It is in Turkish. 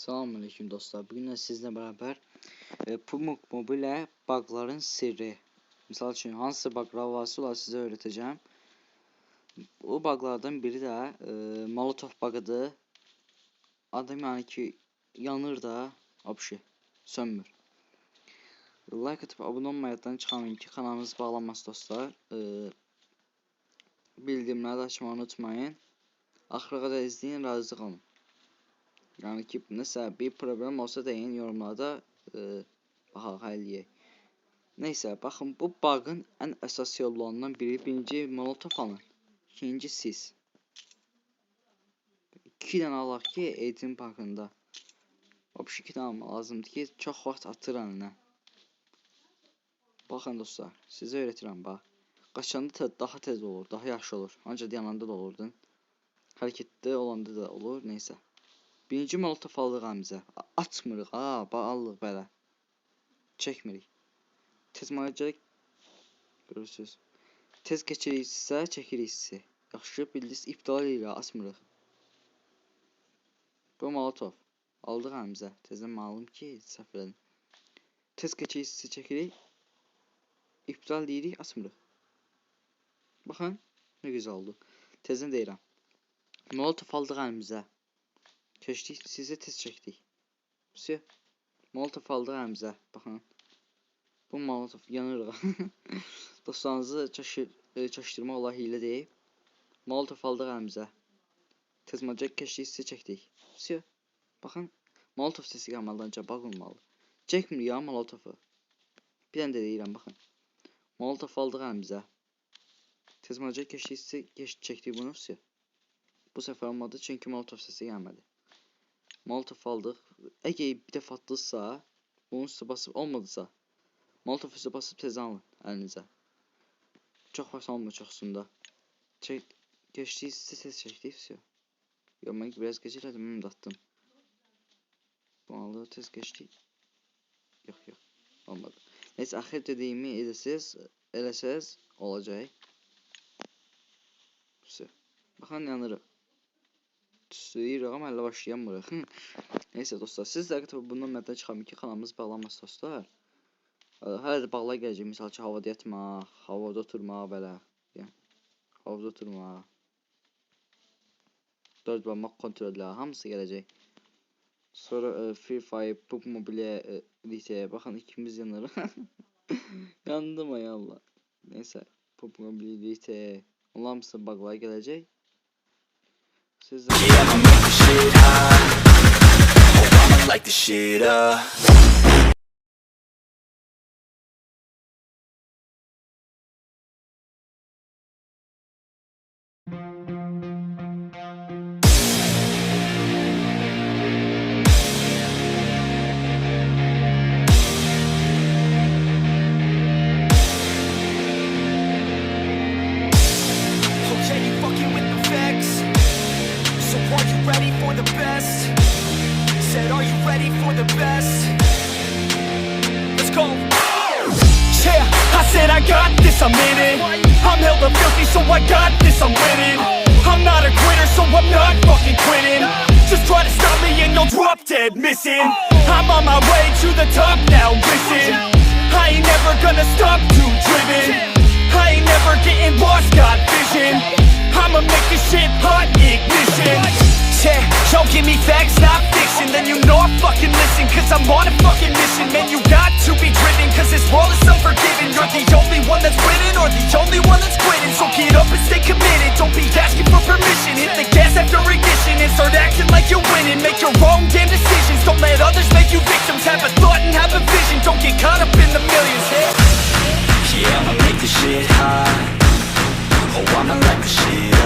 Selamünaleyküm dostlar. Bugün de sizle beraber e, Pumuk Mobile bugların sirri. Misal için hansı buglar varsa onları size öğreteceğim. Bu buglardan biri de e, Molotov bug'ıdır. Adam yani ki yanır da apşı sönmür. Like atıp abone olmayandan çıkamayın ki kanalımız bağlanmaz dostlar. E, bildirimleri açmayı unutmayın. Axıra izleyin, razı qalın. Yani ki mesela bir problem olsa deyin yorumlarda e, baxaq eləyək. Neyse bakın bu bug'ın en əsas yollarından biri birinci molotov alın. İkinci siz. İki dənə alaq ki eğitim parkında. Vəbşi iki dənə lazımdır ki çox vaxt atır əlinə. Baxın dostlar sizə öyrətirəm bax. Qaçanda te daha tez olur, daha yaxşı olur. Ancaq yananda da olurdun. Hərəkətdə olanda da olur, neyse. Birinci molotof aldıq əmizə. A- Açmırıq ha, bağlıq belə. Çəkmirik. Tez müalicə görürsüz. Tez keçiriksə çəkirik sizi. Yaxşı bildiniz, iptal edirik, açmırıq. Bu molotov. Aldıq əmizə. Tezdən malum ki, səhv elədim. Tez keçiriksə çəkirik. İptal edirik, açmırıq. Baxın, nə gözəl oldu. Tezdən deyirəm. Molotov aldıq əlimizə. Keçdik, sizə tez çəkdik. Sizə Molotov aldıq əlimizə. Baxın. Bu Molotov yanırıq. Dostlarınızı e, çaşdırmaq olar hiylə deyib. Molotov aldıq əlimizə. Tez macək keçdik, sizə çəkdik. Sizə baxın. Molotov səsi gəlməlidir, ancaq bağ olmalı. Çəkmir ya Molotovu. Bir dənə də deyirəm, baxın. Molotov aldıq əlimizə. Tez macək keçdik, geç, çəkdik bunu sizə. Bu səfər olmadı çünki Molotov səsi gəlmədi. Molotov aldıq. Əgər bir dəfə atdınızsa, bunun üstə basıb olmadısa, Molotov üstə basıb tez alın əlinizə. Çox vaxt olmur çoxsunda. Çək, geçdik, sizə tez çəkdik sizə. Yox, mən biraz gec elədim, mən də atdım. Bu alı tez geçdik. Yox, yox, olmadı. Neyse, axir dediyimi edəsiz, eləsəz olacaq. Sizə. Baxın yanırıq. Tüstüyürük ama hələ başlayamırıq. Neyse dostlar, siz də tabii bundan mədən çıxam ki, kanalımız bağlanmaz dostlar. Hələ də bağla gələcək, misal ki, havada yatmaq, havada oturmaq belə. Yəni, havada oturmaq. Dörd barmaq kontrollər, hamısı gələcək. Sonra ə, Free Fire, PUBG Mobile, ə, Elite, baxın ikimiz yanırıq. Yandım ay Allah. Neyse, PUBG Mobile, Elite, onlar hamısı bağla gələcək. Də... Yeah, I'ma make the shit hot. Oh, I'ma light the shit up. Ready for the best? Let's go. Yeah, I said I got this, I'm in it. I'm hella filthy, so I got this, I'm winning. I'm not a quitter, so I'm not fucking quitting. Just try to stop me and you'll drop dead missing. I'm on my way to the top now, listen. I ain't never gonna stop, too driven. Give me facts, not fiction. Then you know I fucking listen, cause I'm on a fucking mission. Man, you got to be driven, cause this world is unforgiving. You're the only one that's winning, or the only one that's quitting. So get up and stay committed. Don't be asking for permission. Hit the gas after ignition and start acting like you're winning. Make your own damn decisions. Don't let others make you victims. Have a